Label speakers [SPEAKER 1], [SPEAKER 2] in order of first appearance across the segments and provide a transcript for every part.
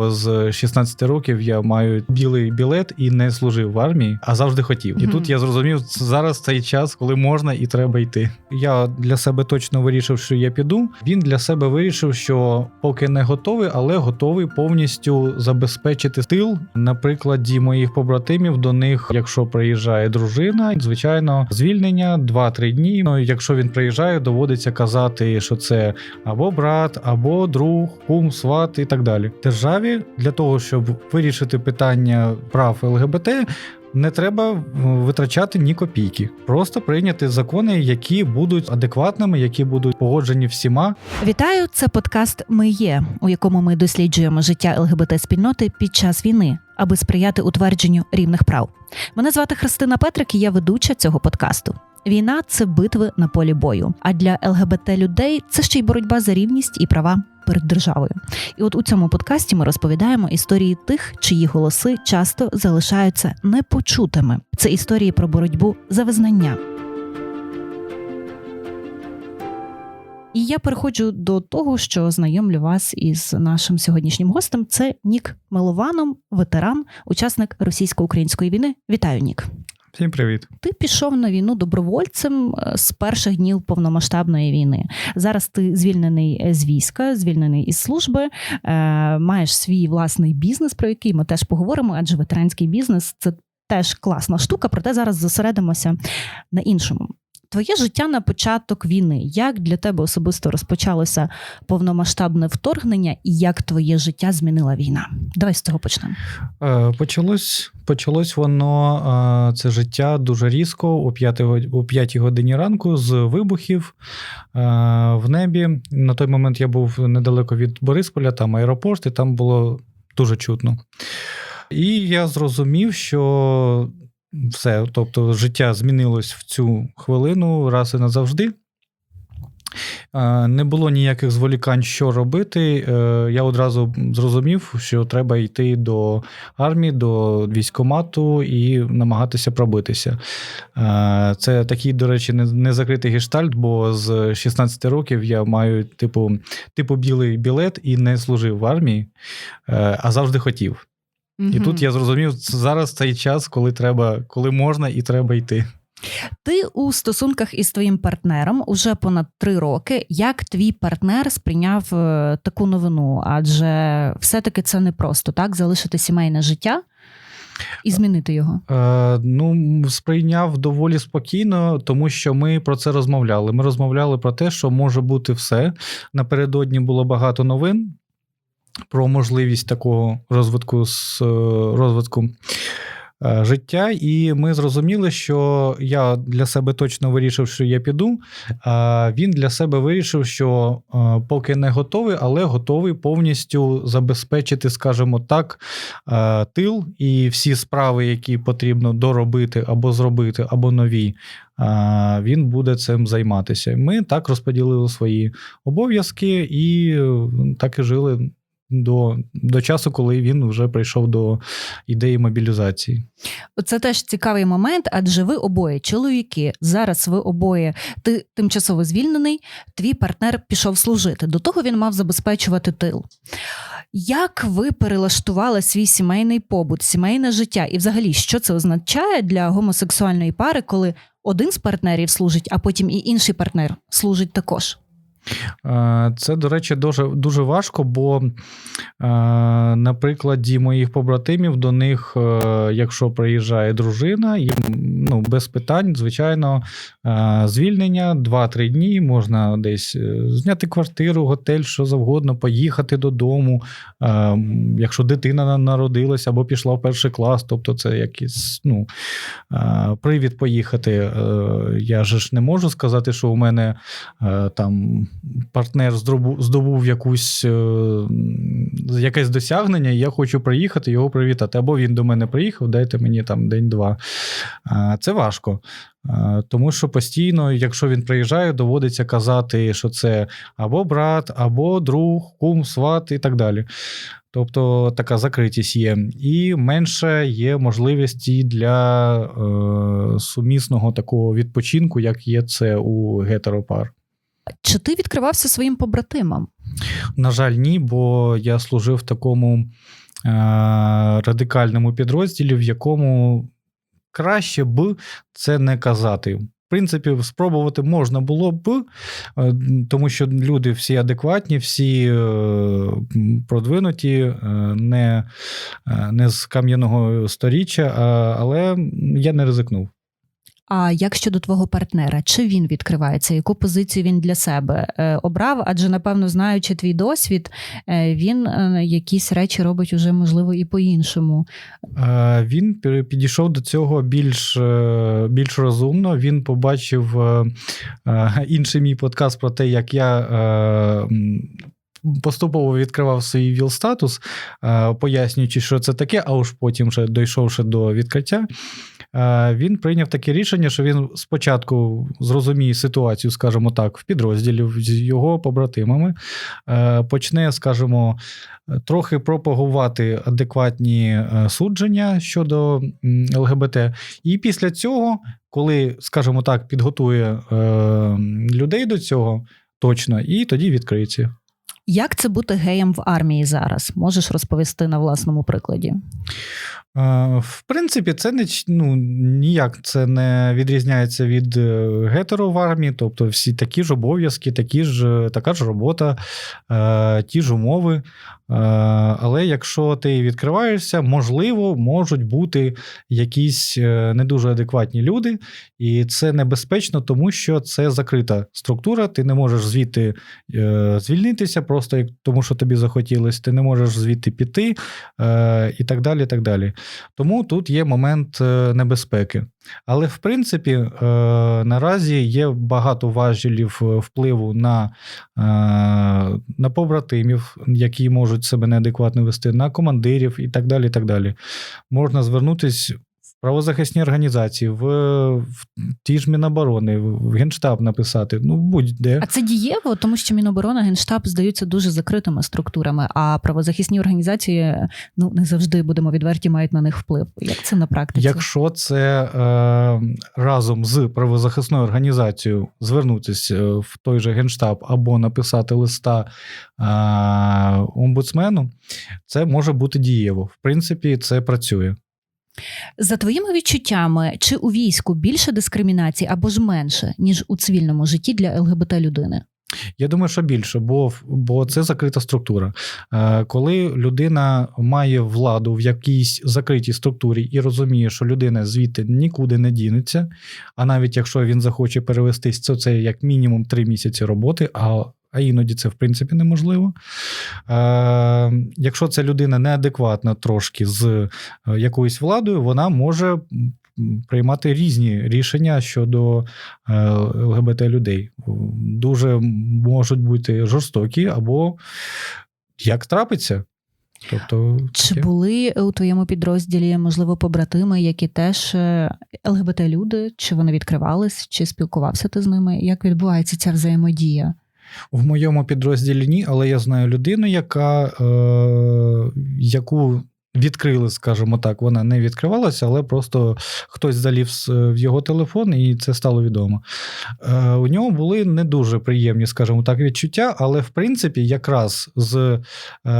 [SPEAKER 1] З 16 років я маю білий білет і не служив в армії, а завжди хотів. І
[SPEAKER 2] Мгм.
[SPEAKER 1] тут я зрозумів, зараз цей час, коли можна і треба йти. Я для себе точно вирішив, що я піду. Він для себе вирішив, що поки не готовий, але готовий повністю забезпечити тил. На прикладі моїх побратимів до них, якщо приїжджає дружина, звичайно, звільнення 2-3 дні. Ну, якщо він приїжджає, доводиться казати, що це або брат, або друг, кум, сват і так далі. Державі для того, щоб вирішити питання прав ЛГБТ. Не треба витрачати ні копійки, просто прийняти закони, які будуть адекватними, які будуть погоджені всіма,
[SPEAKER 2] Вітаю! Це подкаст Ми є, у якому ми досліджуємо життя ЛГБТ спільноти під час війни, аби сприяти утвердженню рівних прав. Мене звати Христина Петрик, і я ведуча цього подкасту. Війна це битви на полі бою. А для ЛГБТ людей це ще й боротьба за рівність і права перед державою. І от у цьому подкасті ми розповідаємо історії тих, чиї голоси часто залишаються непочутими. Це історії про боротьбу за визнання. І я переходжу до того, що знайомлю вас із нашим сьогоднішнім гостем. Це Нік Милованом, ветеран, учасник російсько-української війни. Вітаю, Нік.
[SPEAKER 1] Всім привіт.
[SPEAKER 2] Ти пішов на війну добровольцем е, з перших днів повномасштабної війни. Зараз ти звільнений е, з війська, звільнений із служби, е, маєш свій власний бізнес, про який ми теж поговоримо, адже ветеранський бізнес це теж класна штука, проте зараз зосередимося на іншому. Твоє життя на початок війни. Як для тебе особисто розпочалося повномасштабне вторгнення, і як твоє життя змінила війна? Давай з цього почнемо.
[SPEAKER 1] Е, Почалось, почалось воно е, це життя дуже різко о 5, о 5 годині ранку з вибухів е, в небі. На той момент я був недалеко від Борисполя, там аеропорт, і там було дуже чутно. І я зрозумів, що все, тобто життя змінилось в цю хвилину раз і назавжди. Е, Не було ніяких зволікань, що робити. Е, Я одразу зрозумів, що треба йти до армії, до військкомату і намагатися пробитися. Е, Це такий, до речі, не- незакритий гештальт, бо з 16 років я маю типу, типу білий білет і не служив в армії, а завжди хотів. І тут я зрозумів, зараз цей час, коли треба, коли можна і треба йти.
[SPEAKER 2] Ти у стосунках із твоїм партнером уже понад три роки. Як твій партнер сприйняв е, таку новину? Адже все-таки це не просто так залишити сімейне життя і змінити його.
[SPEAKER 1] Е, ну, сприйняв доволі спокійно, тому що ми про це розмовляли. Ми розмовляли про те, що може бути все. Напередодні було багато новин про можливість такого розвитку з е, розвитку. е, Життя, і ми зрозуміли, що я для себе точно вирішив, що я піду. Він для себе вирішив, що е, поки не готовий, але готовий повністю забезпечити, скажімо так, тил і всі справи, які потрібно доробити або зробити, або нові. Він буде цим займатися. Ми так розподілили свої обов'язки і так і жили до, до часу, коли він вже прийшов до ідеї мобілізації.
[SPEAKER 2] Це теж цікавий момент, адже ви обоє чоловіки. Зараз ви обоє ти тимчасово звільнений, твій партнер пішов служити. До того він мав забезпечувати тил. Як ви перелаштували свій сімейний побут, сімейне життя? І взагалі, що це означає для гомосексуальної пари, коли один з партнерів служить, а потім і інший партнер служить також?
[SPEAKER 1] Е, Це, до речі, дуже, дуже важко, бо е, на прикладі моїх побратимів до них, е, якщо приїжджає дружина, їм ну, без питань, звичайно, е, звільнення 2-3 дні, можна десь е, зняти квартиру, готель, що завгодно, поїхати додому. Е, Якщо дитина народилася або пішла в перший клас, тобто це якийсь ну, привід поїхати. Я ж не можу сказати, що у мене там партнер здобув, якусь, якесь досягнення, і я хочу приїхати його привітати. Або він до мене приїхав, дайте мені там день-два. Це важко. Е, Тому що постійно, якщо він приїжджає, доводиться казати, що це або брат, або друг, кум, сват і так далі. Тобто така закритість є. І менше є можливості для е, сумісного такого відпочинку, як є це у гетеропар.
[SPEAKER 2] Чи ти відкривався своїм побратимам?
[SPEAKER 1] На жаль, ні, бо я служив в такому е, радикальному підрозділі, в якому краще б це не казати. В принципі, спробувати можна було б, е, тому що люди всі адекватні, всі е, продвинуті, е, не, не з кам'яного сторіччя, але я не ризикнув.
[SPEAKER 2] А як щодо твого партнера, чи він відкривається? Яку позицію він для себе е, обрав? Адже, напевно, знаючи твій досвід, е, він е, якісь речі робить уже можливо і по-іншому.
[SPEAKER 1] Він підійшов до цього більш, більш розумно. Він побачив інший мій подкаст про те, як я. Поступово відкривав свій віл статус, пояснюючи, що це таке, а уж потім, вже дійшовши до відкриття, він прийняв таке рішення, що він спочатку зрозуміє ситуацію, скажімо так, в підрозділі з його побратимами, е, почне, скажімо, трохи пропагувати адекватні е, судження щодо ЛГБТ. І після цього, коли, скажімо так, підготує е, людей до цього точно, і тоді відкриється.
[SPEAKER 2] Як це бути геєм в армії зараз? Можеш розповісти на власному прикладі?
[SPEAKER 1] В принципі, це не ну, ніяк це не відрізняється від е, гетеро в армії, тобто всі такі ж обов'язки, такі ж, е, така ж робота, е, ті ж умови. Але якщо ти відкриваєшся, можливо, можуть бути якісь не дуже адекватні люди, і це небезпечно, тому що це закрита структура. Ти не можеш звідти звільнитися, просто як тому, що тобі захотілося, ти не можеш звідти піти е, і так далі. так далі. Тому тут є момент е, небезпеки. Але в принципі, е, наразі є багато важелів е, впливу на, е, на побратимів, які можуть себе неадекватно вести, на командирів і так далі. так далі. Можна звернутися правозахисні організації, в, в ті ж Міноборони, в Генштаб написати, ну будь-де.
[SPEAKER 2] А це дієво, тому що Міноборона, Генштаб здаються дуже закритими структурами, а правозахисні організації ну не завжди будемо відверті, мають на них вплив. Як це на практиці?
[SPEAKER 1] Якщо це е, разом з правозахисною організацією звернутися е, в той же генштаб або написати листа е, омбудсмену, це може бути дієво. В принципі, це працює.
[SPEAKER 2] За твоїми відчуттями, чи у війську більше дискримінації або ж менше, ніж у цивільному житті для ЛГБТ людини?
[SPEAKER 1] Я думаю, що більше, бо, бо це закрита структура. Е, Коли людина має владу в якійсь закритій структурі і розуміє, що людина звідти нікуди не дінеться, а навіть якщо він захоче перевестись, то це як мінімум три місяці роботи, а, а іноді це в принципі неможливо. Е, Якщо ця людина неадекватна трошки з е, якоюсь владою, вона може приймати різні рішення щодо е, ЛГБТ людей. Дуже можуть бути жорстокі або як трапиться. Тобто,
[SPEAKER 2] Чи
[SPEAKER 1] таке.
[SPEAKER 2] були у твоєму підрозділі, можливо, побратими, які теж ЛГБТ люди? Чи вони відкривались, чи спілкувався ти з ними? Як відбувається ця взаємодія?
[SPEAKER 1] в моєму підрозділі ні, але я знаю людину, яка, е, яку відкрили, скажімо так, вона не відкривалася, але просто хтось залів в його телефон, і це стало відомо. Е, у нього були не дуже приємні, скажімо так, відчуття, але в принципі, якраз з е,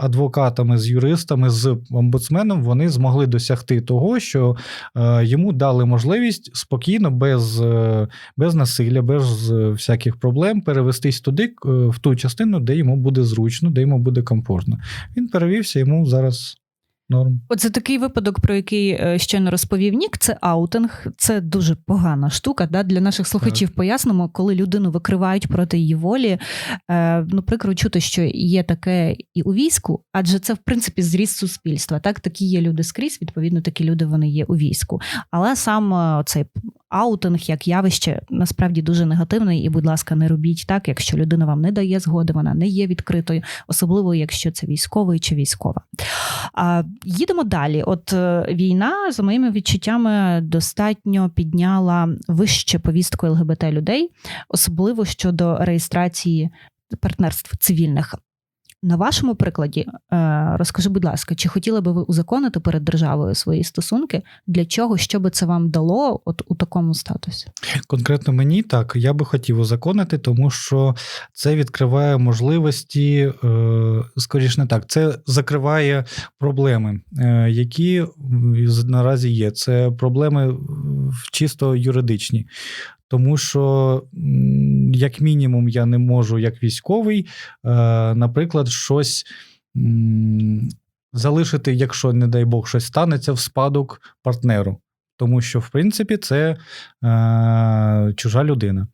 [SPEAKER 1] адвокатами, з юристами, з омбудсменом вони змогли досягти того, що е, йому дали можливість спокійно, без, е, без насилля, без е, всяких проблем перевестись туди, е, в ту частину, де йому буде зручно, де йому буде комфортно. Він перевівся, йому зараз норм.
[SPEAKER 2] Оце такий випадок, про який е, щойно розповів Нік. Це аутинг. Це дуже погана штука. Да? Для наших слухачів пояснимо, коли людину викривають проти її волі. Е, ну, прикро чути, що є таке і у війську, адже це в принципі зріст суспільства. Так, такі є люди скрізь. Відповідно, такі люди вони є у війську. Але сам е, цей аутинг як явище насправді дуже негативний. І, будь ласка, не робіть так, якщо людина вам не дає згоди, вона не є відкритою, особливо якщо це військовий чи військова. А, їдемо далі. От е, війна, за моїми відчуттями, достатньо підняла вище повістку ЛГБТ людей, особливо щодо реєстрації партнерств цивільних. На вашому прикладі, е, розкажи, будь ласка, чи хотіли би ви узаконити перед державою свої стосунки? Для чого? Що би це вам дало от у такому статусі?
[SPEAKER 1] Конкретно мені так, я би хотів узаконити, тому що це відкриває можливості, е, скоріш не так, це закриває проблеми, е, які наразі є. Це проблеми чисто юридичні. Тому що, як мінімум, я не можу, як військовий, е, наприклад, щось залишити, якщо, не дай Бог, щось станеться в спадок партнеру. Тому що, в принципі, це е, чужа людина.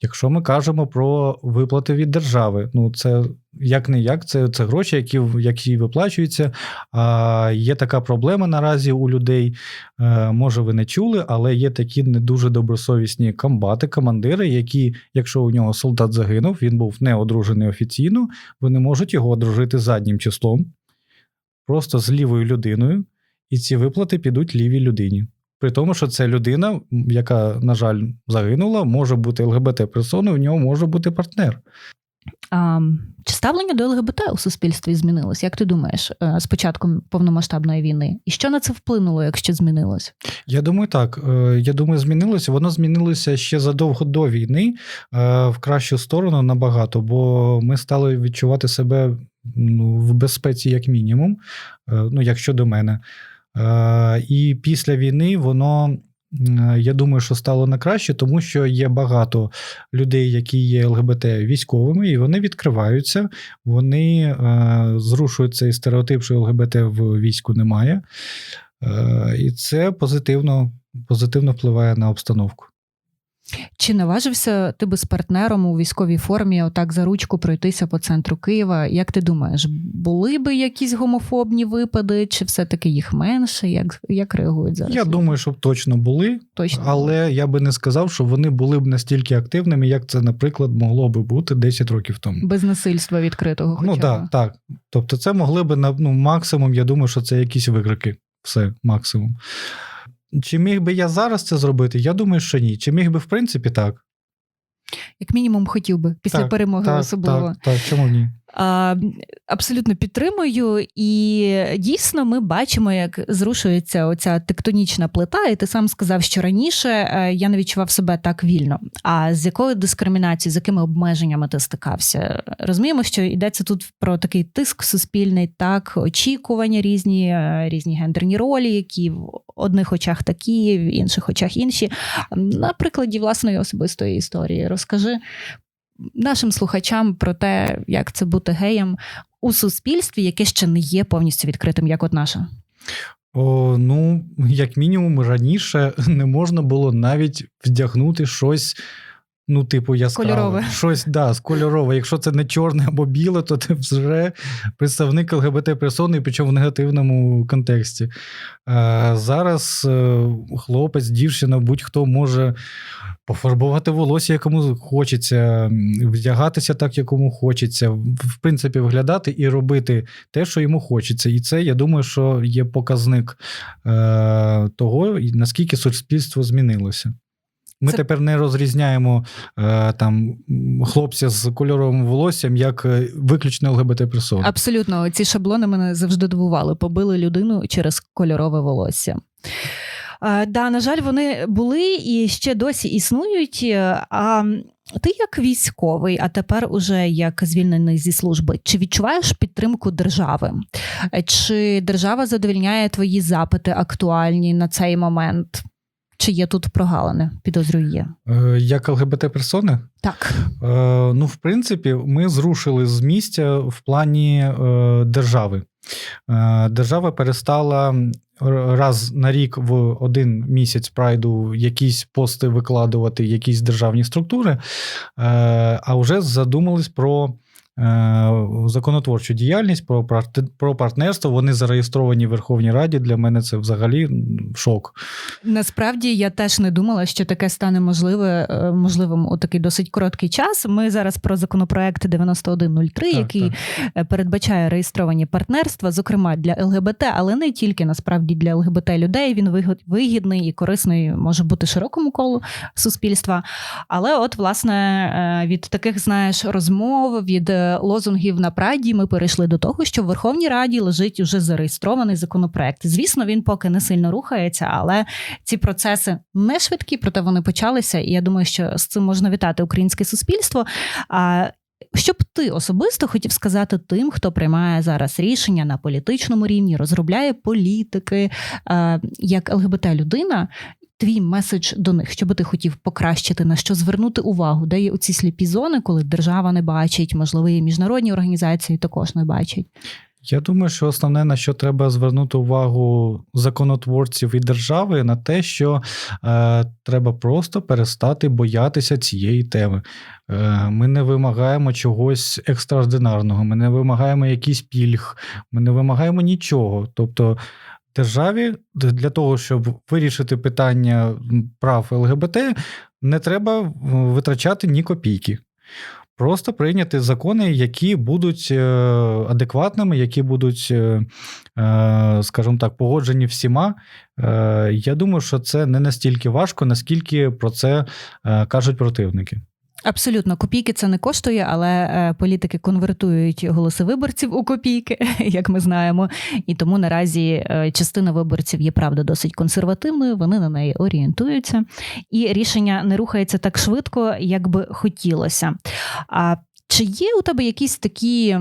[SPEAKER 1] Якщо ми кажемо про виплати від держави, ну це як не як, це, це гроші, які, які виплачуються. А є така проблема наразі у людей. Е, може, ви не чули, але є такі не дуже добросовісні комбати, командири, які, якщо у нього солдат загинув, він був не одружений офіційно, вони можуть його одружити заднім числом, просто з лівою людиною, і ці виплати підуть лівій людині. При тому, що це людина, яка, на жаль, загинула, може бути ЛГБТ-персоною, у нього може бути партнер.
[SPEAKER 2] Чи ставлення до ЛГБТ у суспільстві змінилось? Як ти думаєш, е, з початком повномасштабної війни? І що на це вплинуло, якщо змінилось?
[SPEAKER 1] Я думаю, так. Е, Я думаю, змінилося. Воно змінилося ще задовго до війни е, в кращу сторону набагато, бо ми стали відчувати себе ну, в безпеці, як мінімум, ну, якщо до мене. І після війни воно. Е, Я думаю, що стало на краще, тому що є багато людей, які є ЛГБТ військовими, і вони відкриваються, вони е, зрушують цей стереотип, що ЛГБТ в війську немає. Е, І це позитивно, позитивно впливає на обстановку.
[SPEAKER 2] Чи наважився ти би з партнером у військовій формі отак за ручку пройтися по центру Києва? Як ти думаєш, були би якісь гомофобні випади, чи все-таки їх менше? Як, як реагують зараз?
[SPEAKER 1] Я думаю, що точно були,
[SPEAKER 2] точно.
[SPEAKER 1] але я би не сказав, що вони були б настільки активними, як це, наприклад, могло би бути 10 років тому.
[SPEAKER 2] Без насильства відкритого.
[SPEAKER 1] Ну так,
[SPEAKER 2] б.
[SPEAKER 1] так. Тобто, це могли би на ну, максимум, я думаю, що це якісь викрики. Все, максимум. Чи міг би я зараз це зробити? Я думаю, що ні. Чи міг би, в принципі, так.
[SPEAKER 2] Як мінімум, хотів би після
[SPEAKER 1] Так,
[SPEAKER 2] перемоги
[SPEAKER 1] Так,
[SPEAKER 2] особливо.
[SPEAKER 1] так, так, чому ні?
[SPEAKER 2] Абсолютно підтримую, і дійсно ми бачимо, як зрушується оця тектонічна плита. І ти сам сказав, що раніше е, я не відчував себе так вільно. А з якою дискримінацією, з якими обмеженнями ти стикався? Розуміємо, що йдеться тут про такий тиск суспільний, так очікування різні, е, різні гендерні ролі, які в одних очах такі, в інших очах інші. На прикладі власної особистої історії розкажи нашим слухачам про те, як це бути геєм у суспільстві, яке ще не є повністю відкритим, як от наше.
[SPEAKER 1] О, ну, як мінімум, раніше не можна було навіть вдягнути щось. Ну, типу, яскраве.
[SPEAKER 2] Кольорове.
[SPEAKER 1] Щось, да, з кольорове. Якщо це не чорне або біле, то ти вже представник ЛГБТ персони, причому в негативному контексті. А зараз е, хлопець, дівчина, будь-хто може пофарбувати волосся, якому хочеться, вдягатися так, якому хочеться, в принципі, виглядати і робити те, що йому хочеться. І це, я думаю, що є показник е, того, наскільки суспільство змінилося. Ми
[SPEAKER 2] Це-
[SPEAKER 1] тепер не розрізняємо е, там хлопця з кольоровим волоссям як е, виключно ЛГБТ персону.
[SPEAKER 2] Абсолютно, ці шаблони мене завжди дивували. Побили людину через кольорове волосся. Е, Да, на жаль, вони були і ще досі існують. Е, А ти як військовий, а тепер уже як звільнений зі служби, чи відчуваєш підтримку держави? Е, Чи держава задовільняє твої запити актуальні на цей момент? Чи є тут прогалини? Підозрюю, є.
[SPEAKER 1] Як ЛГБТ персони?
[SPEAKER 2] Так.
[SPEAKER 1] Ну, в принципі, ми зрушили з місця в плані держави. Держава перестала раз на рік в один місяць прайду якісь пости викладувати, якісь державні структури, е, а вже задумались про. Е, Законотворчу діяльність про, парт- про партнерство. Вони зареєстровані в Верховній Раді. Для мене це взагалі шок.
[SPEAKER 2] Насправді я теж не думала, що таке стане можливе, е, можливим у такий досить короткий час. Ми зараз про законопроект 9103,
[SPEAKER 1] Так,
[SPEAKER 2] який
[SPEAKER 1] так.
[SPEAKER 2] е, передбачає реєстровані партнерства, зокрема для ЛГБТ, але не тільки насправді для ЛГБТ людей. Він вигідний і корисний може бути широкому колу суспільства. Але, от, власне, від таких знаєш розмов, від лозунгів на Праді ми перейшли до того, що в Верховній Раді лежить уже зареєстрований законопроект. Звісно, він поки не сильно рухається, але ці процеси не швидкі, проте вони почалися. І я думаю, що з цим можна вітати українське суспільство. А що б ти особисто хотів сказати тим, хто приймає зараз рішення на політичному рівні, розробляє політики е, як ЛГБТ-людина? Твій меседж до них, що би ти хотів покращити, на що звернути увагу, де є оці сліпі зони, коли держава не бачить, можливо, і міжнародні організації також не бачать.
[SPEAKER 1] Я думаю, що основне, на що треба звернути увагу законотворців і держави, на те, що е, треба просто перестати боятися цієї теми. Е, Ми не вимагаємо чогось екстраординарного, ми не вимагаємо якийсь пільг, ми не вимагаємо нічого. Тобто, державі для того, щоб вирішити питання прав ЛГБТ, не треба е, витрачати ні копійки. Просто прийняти закони, які будуть е, адекватними, які будуть, е, скажімо так, погоджені всіма. Я думаю, що це не настільки важко, наскільки про це кажуть противники.
[SPEAKER 2] Абсолютно, копійки це не коштує, але е, політики конвертують голоси виборців у копійки, як ми знаємо. І тому наразі е, частина виборців є правда досить консервативною. Вони на неї орієнтуються, і рішення не рухається так швидко, як би хотілося. А чи є у тебе якісь такі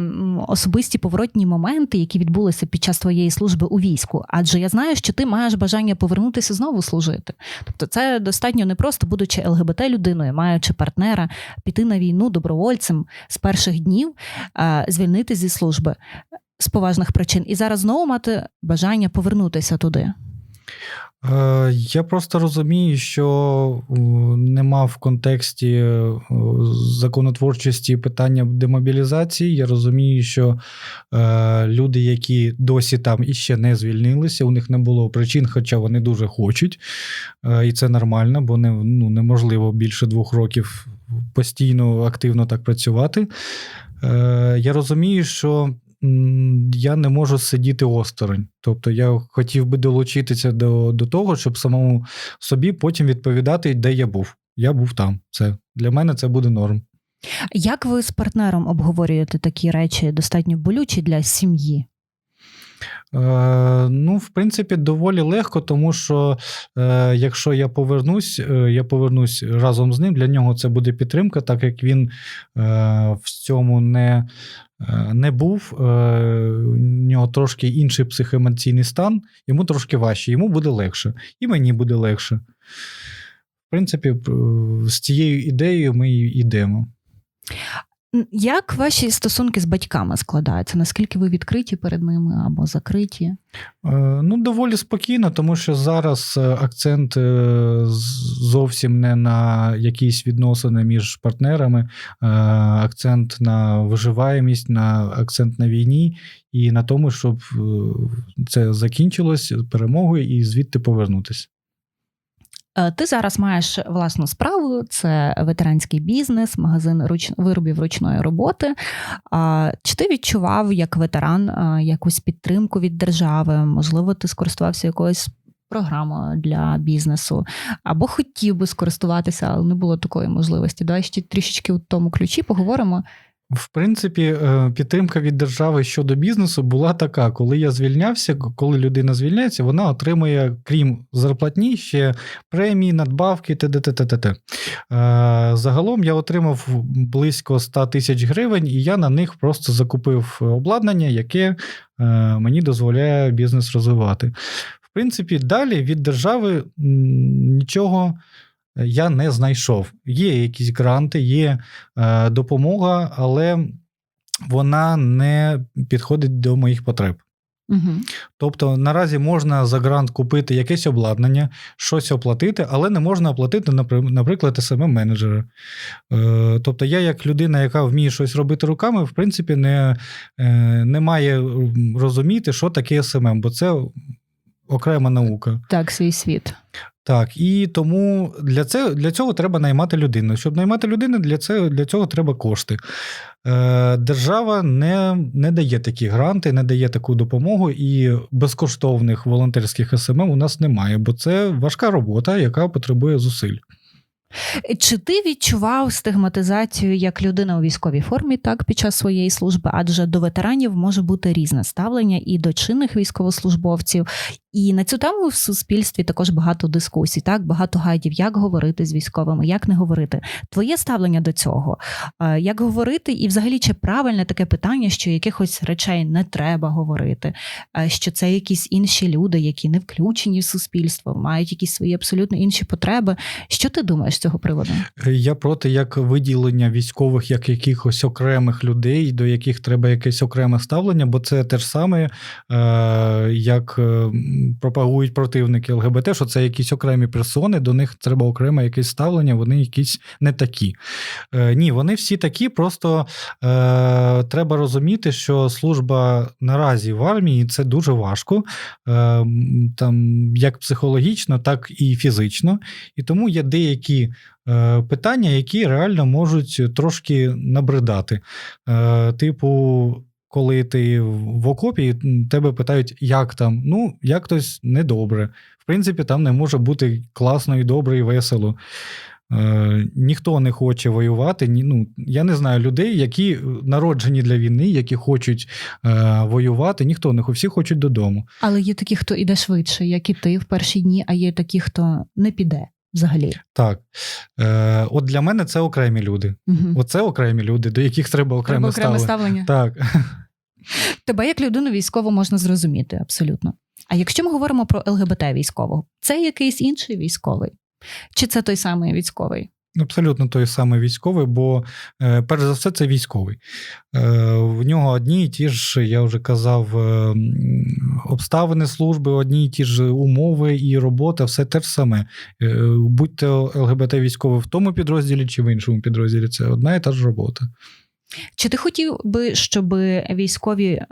[SPEAKER 2] особисті поворотні моменти, які відбулися під час твоєї служби у війську? Адже я знаю, що ти маєш бажання повернутися знову служити. Тобто, це достатньо не просто, будучи ЛГБТ людиною, маючи партнера, піти на війну добровольцем з перших днів, а, звільнити зі служби з поважних причин, і зараз знову мати бажання повернутися туди.
[SPEAKER 1] Е, Я просто розумію, що нема в контексті е, законотворчості питання демобілізації. Я розумію, що е, люди, які досі там іще не звільнилися, у них не було причин, хоча вони дуже хочуть. І це нормально, бо не, ну, неможливо більше двох років постійно активно так працювати. Я розумію, що я не можу сидіти осторонь. Тобто я хотів би долучитися до, до того, щоб самому собі потім відповідати, де я був. Я був там. Це для мене це буде норм.
[SPEAKER 2] Як ви з партнером обговорюєте такі речі, достатньо болючі для сім'ї?
[SPEAKER 1] Е, ну, в принципі, доволі легко, тому що е, якщо я повернусь, е, я повернусь разом з ним. Для нього це буде підтримка, так як він в цьому не, не був. У нього трошки інший психоемоційний стан, йому трошки важче, йому буде легше, і мені буде легше. В принципі, з цією ідеєю ми йдемо.
[SPEAKER 2] Як ваші стосунки з батьками складаються? Наскільки ви відкриті перед ними або закриті?
[SPEAKER 1] Е, Ну, доволі спокійно, тому що зараз е, акцент е, зовсім не на якісь відносини між партнерами, акцент на виживаємість, на акцент на війні і на тому, щоб це закінчилось перемогою і звідти повернутися.
[SPEAKER 2] Е, Ти зараз маєш власну справу, це ветеранський бізнес, магазин руч... виробів ручної роботи. Чи ти відчував як ветеран е, якусь підтримку від держави? Можливо, ти скористувався якоюсь програмою для бізнесу, або хотів би скористуватися, але не було такої можливості. Давай ще трішечки у тому ключі поговоримо.
[SPEAKER 1] В принципі, е, підтримка від держави щодо бізнесу була така: коли я звільнявся, коли людина звільняється, вона отримує, крім зарплатні, ще премії, надбавки, т.д. Е, Загалом я отримав близько 100 тисяч гривень, і я на них просто закупив обладнання, яке е, мені дозволяє бізнес розвивати. В принципі, далі від держави нічого я не знайшов. Є якісь гранти, є е, допомога, але вона не підходить до моїх потреб.
[SPEAKER 2] Угу.
[SPEAKER 1] Тобто наразі можна за грант купити якесь обладнання, щось оплатити, але не можна оплатити, наприклад, smm менеджера Е, Тобто, я, як людина, яка вміє щось робити руками, в принципі, не, е, не має розуміти, що таке SMM, бо це окрема наука.
[SPEAKER 2] Так, свій світ.
[SPEAKER 1] Так, і тому для, це, для цього треба наймати людину. Щоб наймати людину, для, це, для цього треба кошти. Е, держава не, не дає такі гранти, не дає таку допомогу, і безкоштовних волонтерських СММ у нас немає, бо це важка робота, яка потребує зусиль.
[SPEAKER 2] Чи ти відчував стигматизацію як людина у військовій формі так під час своєї служби? Адже до ветеранів може бути різне ставлення і до чинних військовослужбовців. І на цю тему в суспільстві також багато дискусій, так багато гайдів, як говорити з військовими, як не говорити. Твоє ставлення до цього, Е, як говорити, і взагалі чи правильне таке питання, що якихось речей не треба говорити, е, що це якісь інші люди, які не включені в суспільство, мають якісь свої абсолютно інші потреби. Що ти думаєш з цього приводу?
[SPEAKER 1] Я проти як виділення військових як якихось окремих людей, до яких треба якесь окреме ставлення, бо це те ж саме, е, як е, пропагують противники ЛГБТ, що це якісь окремі персони, до них треба окреме якесь ставлення, вони якісь не такі. Е, Ні, вони всі такі, просто е, треба розуміти, що служба наразі в армії це дуже важко, е, там, як психологічно, так і фізично. І тому є деякі е, питання, які реально можуть трошки набридати. Е, Типу, коли ти в окопі, тебе питають, як там? Ну, як тось недобре. В принципі, там не може бути класно і добре, і весело. Е, ніхто не хоче воювати. Ні, ну, я не знаю людей, які народжені для війни, які хочуть е, воювати. Ніхто не хоче, всі хочуть додому.
[SPEAKER 2] Але є такі, хто іде швидше, як і ти в перші дні, а є такі, хто не піде взагалі.
[SPEAKER 1] Так. Е, от для мене це окремі люди.
[SPEAKER 2] Угу.
[SPEAKER 1] Оце окремі люди, до яких треба окреме,
[SPEAKER 2] окреме
[SPEAKER 1] ставлення.
[SPEAKER 2] ставлення.
[SPEAKER 1] Так.
[SPEAKER 2] Тебе як людину військову можна зрозуміти абсолютно. А якщо ми говоримо про ЛГБТ військового, це якийсь інший військовий? Чи це той самий військовий?
[SPEAKER 1] Абсолютно той самий військовий, бо е, перш за все це військовий. Е, В нього одні і ті ж, я вже казав, е, обставини служби, одні і ті ж умови і робота, все те ж саме. Будь-то ЛГБТ військовий в тому підрозділі чи в іншому підрозділі, це одна і та ж робота.
[SPEAKER 2] Чи ти хотів би, щоб військові е,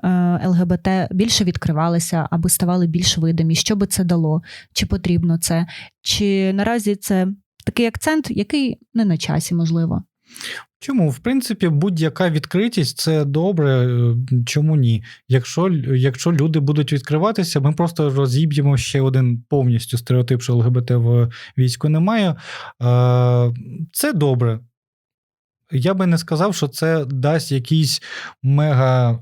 [SPEAKER 2] ЛГБТ більше відкривалися, аби ставали більш видимі? Що би це дало? Чи потрібно це? Чи наразі це такий акцент, який не на часі, можливо?
[SPEAKER 1] Чому? В принципі, будь-яка відкритість це добре. е, Чому ні? Якщо, якщо люди будуть відкриватися, ми просто розіб'ємо ще один повністю стереотип, що ЛГБТ в війську немає. Е, Це добре. Я би не сказав, що це дасть якийсь мега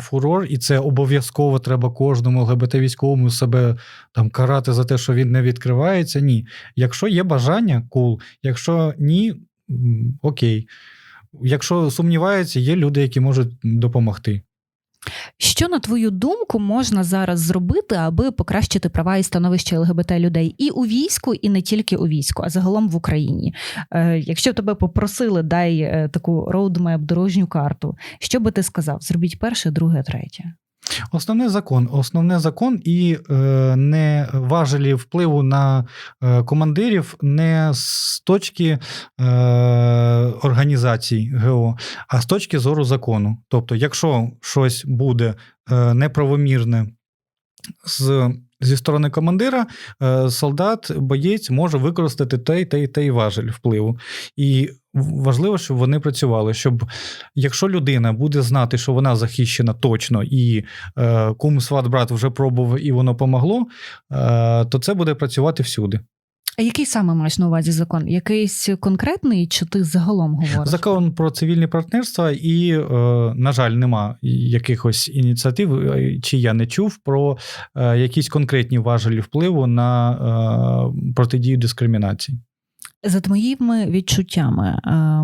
[SPEAKER 1] фурор, і це обов'язково треба кожному ЛГБТ військовому себе там карати за те, що він не відкривається. Ні. Якщо є бажання, кул. Якщо ні, окей. Якщо сумніваються, є люди, які можуть допомогти.
[SPEAKER 2] Що, на твою думку, можна зараз зробити, аби покращити права і становище ЛГБТ людей і у війську, і не тільки у війську, а загалом в Україні? Е, якщо тебе попросили, дай е, таку роудмеп, дорожню карту, що би ти сказав? Зробіть перше, друге, третє.
[SPEAKER 1] Основне закон. Основне закон і е, не важелі впливу на е, командирів не з точки е, організацій ГО, а з точки зору закону. Тобто, якщо щось буде е, неправомірне з. Зі сторони командира е, солдат, боєць може використати той, той, той важель впливу. І важливо, щоб вони працювали. Щоб якщо людина буде знати, що вона захищена точно, і е, кум сват брат вже пробував і воно помогло, е, то це буде працювати всюди.
[SPEAKER 2] А який саме маєш на увазі закон? Якийсь конкретний, чи ти загалом говориш?
[SPEAKER 1] Закон про цивільні партнерства, і, е, на жаль, нема якихось ініціатив, е, чи я не чув про е, якісь конкретні важелі впливу на протидію дискримінації.
[SPEAKER 2] За твоїми відчуттями, е,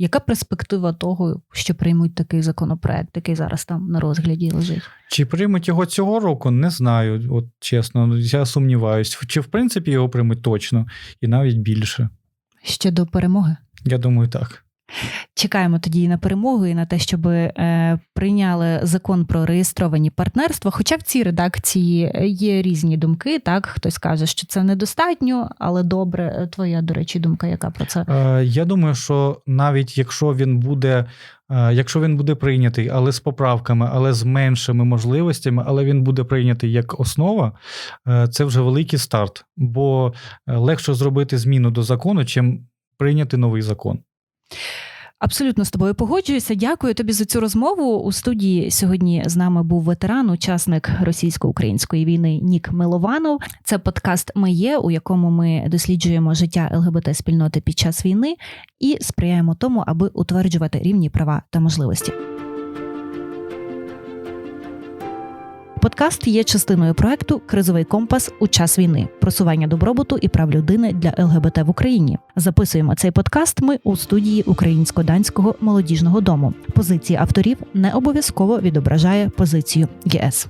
[SPEAKER 2] яка перспектива того, що приймуть такий законопроект, який зараз там на розгляді лежить?
[SPEAKER 1] Чи приймуть його цього року, не знаю. От чесно, я сумніваюсь. Чи в принципі його приймуть точно, і навіть більше.
[SPEAKER 2] Ще до перемоги?
[SPEAKER 1] Я думаю, так.
[SPEAKER 2] Чекаємо тоді і на перемогу, і на те, щоб е, прийняли закон про реєстровані партнерства. Хоча в цій редакції є різні думки, так хтось каже, що це недостатньо, але добре. Твоя, до речі, думка, яка про це?
[SPEAKER 1] Е, я думаю, що навіть якщо він буде. е, Якщо він буде прийнятий, але з поправками, але з меншими можливостями, але він буде прийнятий як основа, е, це вже великий старт. Бо е, легше зробити зміну до закону, чим прийняти новий закон.
[SPEAKER 2] Абсолютно з тобою погоджуюся. Дякую тобі за цю розмову. У студії сьогодні з нами був ветеран, учасник російсько-української війни Нік Милованов. Це подкаст Моє, у якому ми досліджуємо життя ЛГБТ спільноти під час війни і сприяємо тому, аби утверджувати рівні права та можливості. Подкаст є частиною проекту Кризовий компас у час війни, просування добробуту і прав людини для ЛГБТ в Україні. Записуємо цей подкаст. Ми у студії Українсько-данського молодіжного дому. Позиції авторів не обов'язково відображає позицію ЄС.